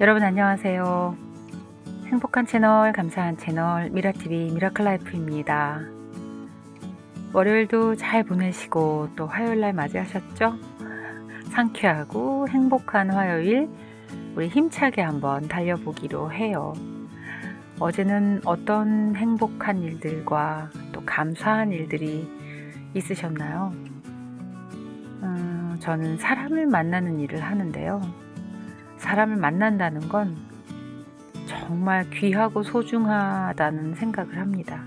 여러분 안녕하세요. 행복한 채널, 감사한 채널, 미라TV 미라클라이프입니다. 월요일도 잘 보내시고 또 화요일날 맞이하셨죠? 상쾌하고 행복한 화요일, 우리 힘차게 한번 달려보기로 해요. 어제는 어떤 행복한 일들과 또 감사한 일들이 있으셨나요? 음, 저는 사람을 만나는 일을 하는데요. 사람을 만난다는 건 정말 귀하고 소중하다는 생각을 합니다.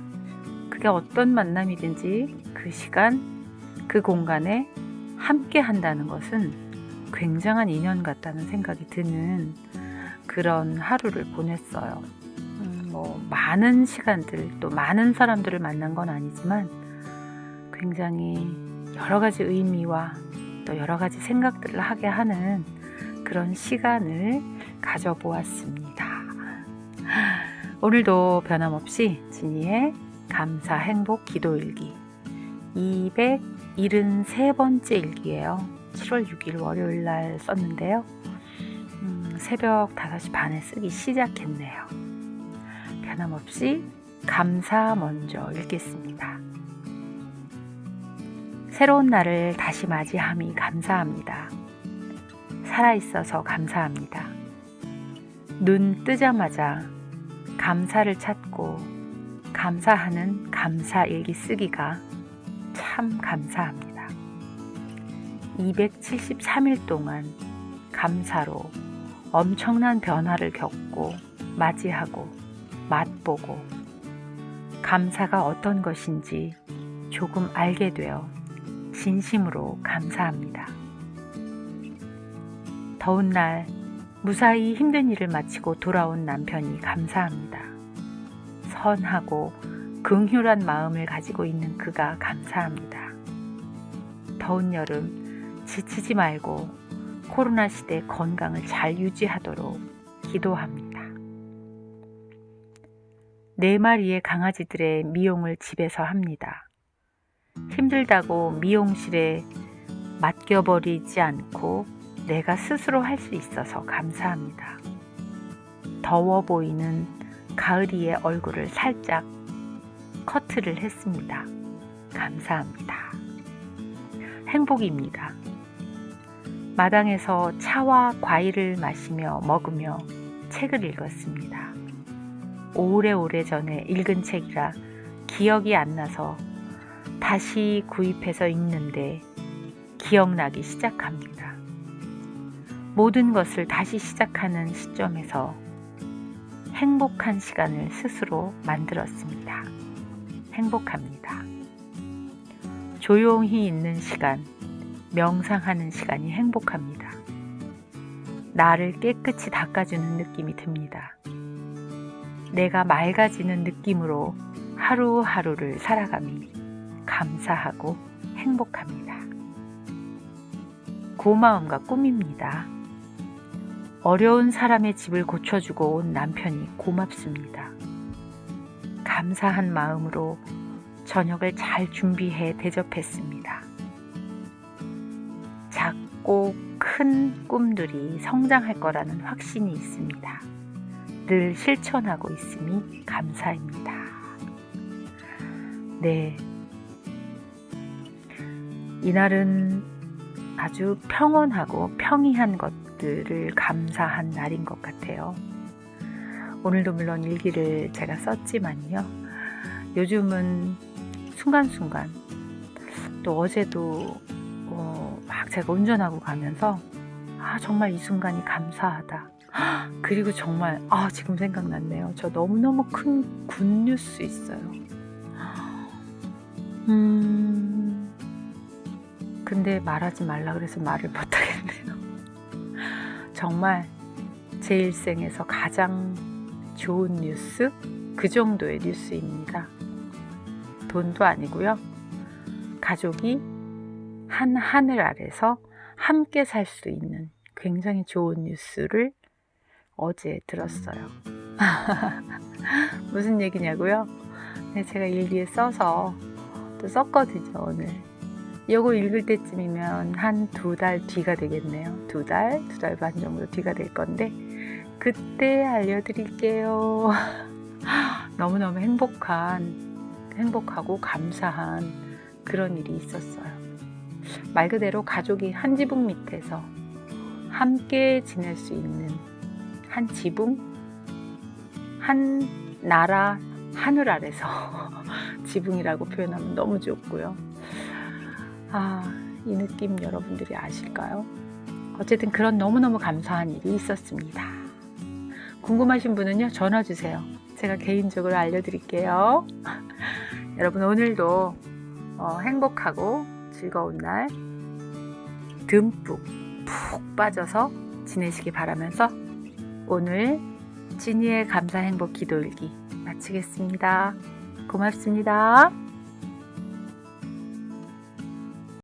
그게 어떤 만남이든지 그 시간, 그 공간에 함께 한다는 것은 굉장한 인연 같다는 생각이 드는 그런 하루를 보냈어요. 음, 뭐, 많은 시간들, 또 많은 사람들을 만난 건 아니지만 굉장히 여러 가지 의미와 또 여러 가지 생각들을 하게 하는 그런 시간을 가져보았습니다. 오늘도 변함없이 진이의 감사 행복 기도 일기 273번째 일기예요. 7월 6일 월요일 날 썼는데요. 음, 새벽 5시 반에 쓰기 시작했네요. 변함없이 감사 먼저 읽겠습니다. 새로운 날을 다시 맞이함이 감사합니다. 살아있어서 감사합니다. 눈 뜨자마자 감사를 찾고 감사하는 감사 일기 쓰기가 참 감사합니다. 273일 동안 감사로 엄청난 변화를 겪고 맞이하고 맛보고 감사가 어떤 것인지 조금 알게 되어 진심으로 감사합니다. 더운 날 무사히 힘든 일을 마치고 돌아온 남편이 감사합니다. 선하고 긍휼한 마음을 가지고 있는 그가 감사합니다. 더운 여름 지치지 말고 코로나 시대 건강을 잘 유지하도록 기도합니다. 네 마리의 강아지들의 미용을 집에서 합니다. 힘들다고 미용실에 맡겨버리지 않고 내가 스스로 할 수 있어서 감사합니다. 더워 보이는 가을이의 얼굴을 살짝 커트를 했습니다. 감사합니다. 행복입니다. 마당에서 차와 과일을 마시며 먹으며 책을 읽었습니다. 오래오래 전에 읽은 책이라 기억이 안 나서 다시 구입해서 읽는데 기억나기 시작합니다. 모든 것을 다시 시작하는 시점에서 행복한 시간을 스스로 만들었습니다. 행복합니다. 조용히 있는 시간, 명상하는 시간이 행복합니다. 나를 깨끗이 닦아주는 느낌이 듭니다. 내가 맑아지는 느낌으로 하루하루를 살아감이 감사하고 행복합니다. 고마움과 꿈입니다. 어려운 사람의 집을 고쳐주고 온 남편이 고맙습니다. 감사한 마음으로 저녁을 잘 준비해 대접했습니다. 작고 큰 꿈들이 성장할 거라는 확신이 있습니다. 늘 실천하고 있음이 감사입니다. 네. 이날은 아주 평온하고 평이한 것 들을 감사한 날인 것 같아요. 오늘도 물론 일기를 제가 썼지만요. 요즘은 순간순간 또 어제도 어, 막 제가 운전하고 가면서 아 정말 이 순간이 감사하다. 그리고 정말 아 지금 생각났네요. 저 너무너무 큰 굿뉴스 있어요. 음 근데 말하지 말라 그래서 말을 못하겠네요. 정말 제 일생에서 가장 좋은 뉴스 그 정도의 뉴스입니다. 돈도 아니고요. 가족이 한 하늘 아래서 함께 살 수 있는 굉장히 좋은 뉴스를 어제 들었어요. 무슨 얘기냐고요? 네, 제가 일기에 써서 또 썼거든요, 오늘. 이거 읽을 때쯤이면 한 두 달 뒤가 되겠네요. 두 달, 두 달 반 정도 뒤가 될 건데, 그때 알려드릴게요. 너무너무 행복한, 행복하고 감사한 그런 일이 있었어요. 말 그대로 가족이 한 지붕 밑에서 함께 지낼 수 있는 한 지붕, 한 나라, 하늘 아래서 지붕이라고 표현하면 너무 좋고요. 아, 이 느낌 여러분들이 아실까요? 어쨌든 그런 너무너무 감사한 일이 있었습니다. 궁금하신 분은요, 전화 주세요. 제가 개인적으로 알려드릴게요. 여러분, 오늘도 어, 행복하고 즐거운 날 듬뿍 푹 빠져서 지내시기 바라면서 오늘 진이의 감사 행복 기도일기 마치겠습니다. 고맙습니다.